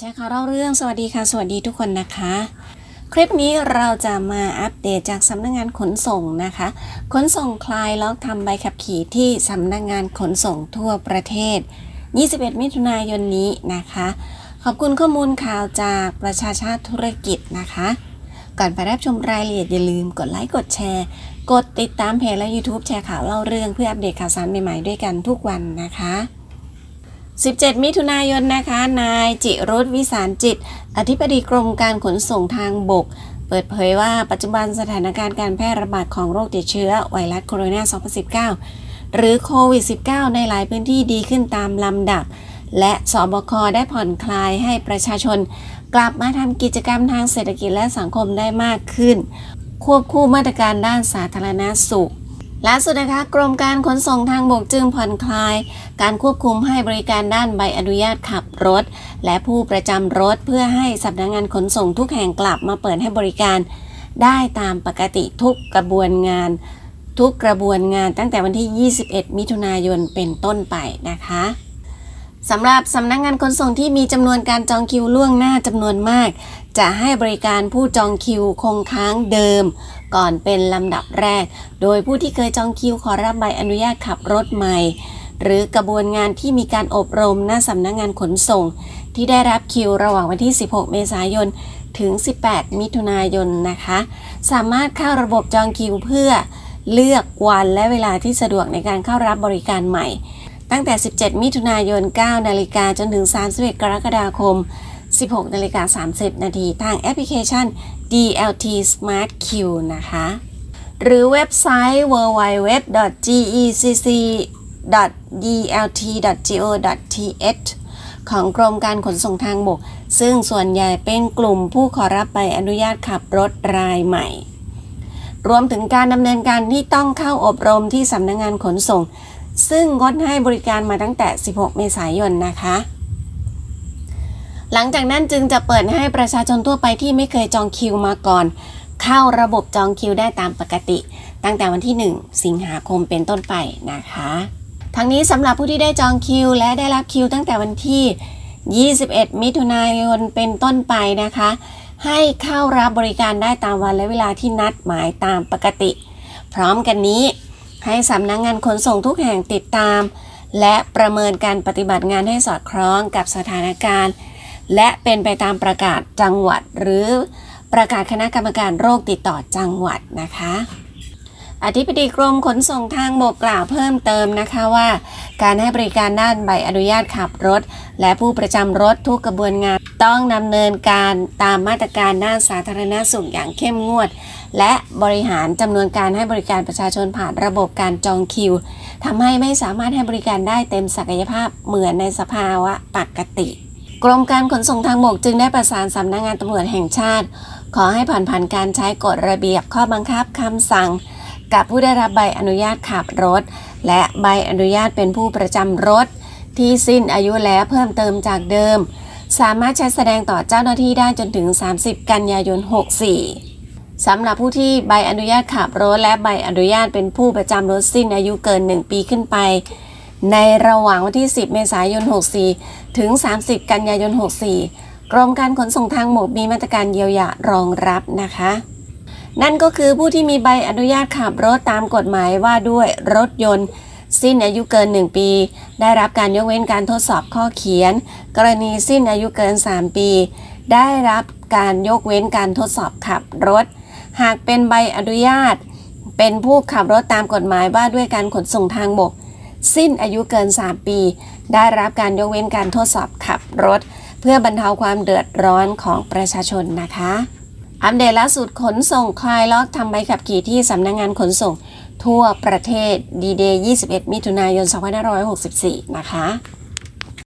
แชร์ข่าวเล่าเรื่องสวัสดีค่ะ สวัสดีทุกคนนะคะ คลิปนี้เราจะมาอัปเดตจากสำนักงงานขนส่งนะคะ ขนส่งคลายล็อกทำใบขับขี่ที่สำนักงงานขนส่งทั่วประเทศ 21 มิถุนายนนี้นะคะ ขอบคุณข้อมูลข่าวจากประชาชาติธุรกิจนะคะ ก่อนไปรับชมรายละเอียดอย่าลืมกดไลค์กดแชร์ กดติดตามเพจและ YouTube แชร์ข่าวเล่าเรื่องเพื่ออัปเดตข่าวสารใหม่ๆด้วยกันทุกวันนะคะ 17 มิถุนายนนะคะ นายจิรุธวิสารจิต อธิบดีกรมการขนส่งทางบก เปิดเผยว่าปัจจุบันสถานการณ์การแพร่ระบาดของโรคติดเชื้อไวรัสโคโรนา 2019 หรือโควิด -19 ในหลายพื้นที่ดีขึ้นตามลำดับ และสบคได้ผ่อนคลายให้ประชาชน กลับมาทำกิจกรรมทางเศรษฐกิจและสังคมได้มากขึ้น ควบคู่มาตรการด้านสาธารณสุข ล่าสุดนะคะกรมการขนส่งทางบกจึงผ่อนคลาย การควบคุมให้บริการด้านใบอนุญาตขับรถ และผู้ประจำรถเพื่อให้สำนักงงานขนส่งทุกแห่งกลับมาเปิดให้บริการ ได้ตามปกติทุกกระบวนงาน ทุกกระบวนงานตั้งแต่วันที่ 21 มิถุนายนเป็นต้นไปนะคะ สำหรับสำนักงงานขนส่งที่มีจำนวนการจองคิวล่วงหน้าจำนวนมาก จะให้บริการผู้จองคิวคงค้างเดิม ก่อนเป็นลำดับแรก โดยผู้ที่เคยจองคิวขอรับใบอนุญาตขับรถใหม่ หรือกระบวนงานที่มีการอบรมหน้าสำนักงงานขนส่ง ที่ได้รับคิวระหว่างวันที่ 16 เมษายน ถึง 18 มิถุนายนนะคะ สามารถเข้าระบบจองคิวเพื่อเลือกวันและเวลาที่สะดวกในการเข้ารับบริการใหม่ ตั้งแต่ 17 มิถุนายน 9 นาฬิกาจนถึง 31 กรกฎาคม 16 นาฬิกา 30 นาทีทางแอปพลิเคชัน DLT Smart Q นะคะ หรือเว็บไซต์ www.gecc.dlt.go.th ของกรมการขนส่งทางบก ซึ่งส่วนใหญ่เป็นกลุ่มผู้ขอรับใบอนุญาตขับรถรายใหม่ รวมถึงการดำเนินการที่ต้องเข้าอบรมที่สำนักงงานขนส่ง ซึ่งงดให้บริการมาตั้งแต่ 16 เมษายนนะคะ หลังจากนั้นจึงจะเปิดให้ประชาชนทั่วไปที่ไม่เคยจองคิวมาก่อน เข้าระบบจองคิวได้ตามปกติ ตั้งแต่วันที่ 1 สิงหาคมเป็นต้นไปนะคะ ทั้งนี้สำหรับผู้ที่ได้จองคิว และได้รับคิวตั้งแต่วันที่ 21 มิถุนายนเป็นต้นไปนะคะ ให้เข้ารับบริการได้ตามวันและเวลาที่นัดหมายตามปกติ พร้อมกันนี้ ให้สำนักงงานขนส่งทุกแห่งติดตาม และประเมินการปฏิบัติงานให้สอดคล้องกับสถานการณ์ และเป็นไปตามประกาศจังหวัด หรือประกาศคณะกรรมการโรคติดต่อจังหวัดนะคะ อธิบดีกรมขนส่งทางบกกล่าวเพิ่มเติมนะคะว่า การให้บริการด้านใบอนุญาตขับรถ และผู้ประจำรถทุกกระบวนงาน ต้องดำเนินการตามมาตรการด้านสาธารณสุขอย่างเข้มงวด และบริหารจำนวนการให้บริการประชาชนผ่านระบบการจองคิวทำให้ไม่สามารถให้บริการได้เต็มศักยภาพเหมือนในสภาวะปกติ กรมการขนส่งทางบกจึงได้ประสานสำนักงงานตำรวจแห่งชาติ ขอให้ผ่อนผันการใช้กฎระเบียบข้อบังคับคำสั่ง กับผู้ได้รับใบอนุญาตขับรถ และใบอนุญาตเป็นผู้ประจำรถ ที่สิ้นอายุแล้วเพิ่มเติมจากเดิม สามารถใช้แสดงต่อเจ้าหน้าที่ได้จนถึง 30 กันยายน 64สำหรับผู้ที่ใบอนุญาตขับรถ และใบอนุญาตเป็นผู้ประจำรถสิ้นอายุเกิน 1 ปีขึ้นไป ในระหว่างวันที่ 10 เมษายน 64 ถึง 30 กันยายน 64 กรมการขนส่งทางบกมีมาตรการเยียวยารองรับนะคะ นั่นก็คือผู้ที่มีใบอนุญาตขับรถตามกฎหมายว่าด้วยรถยนต์ สิ้นอายุเกิน 1 ปี ได้รับการยกเว้นการทดสอบข้อเขียน กรณีสิ้นอายุเกิน 3 ปี ได้รับการยกเว้นการทดสอบขับรถ หากเป็นใบอนุญาต เป็นผู้ขับรถตามกฎหมายว่าด้วยการขนส่งทางบก สิ้นอายุเกิน 3 ปี ได้รับการยกเว้นการทดสอบขับรถ เพื่อบรรเทาความเดือดร้อนของประชาชนนะคะ อัปเดตล่าสุดขนส่งคลายล็อกทำใบขับขี่ที่สำนักงงานขนส่งทั่วประเทศดีเดย์21 มิถุนายน 2564 นะคะ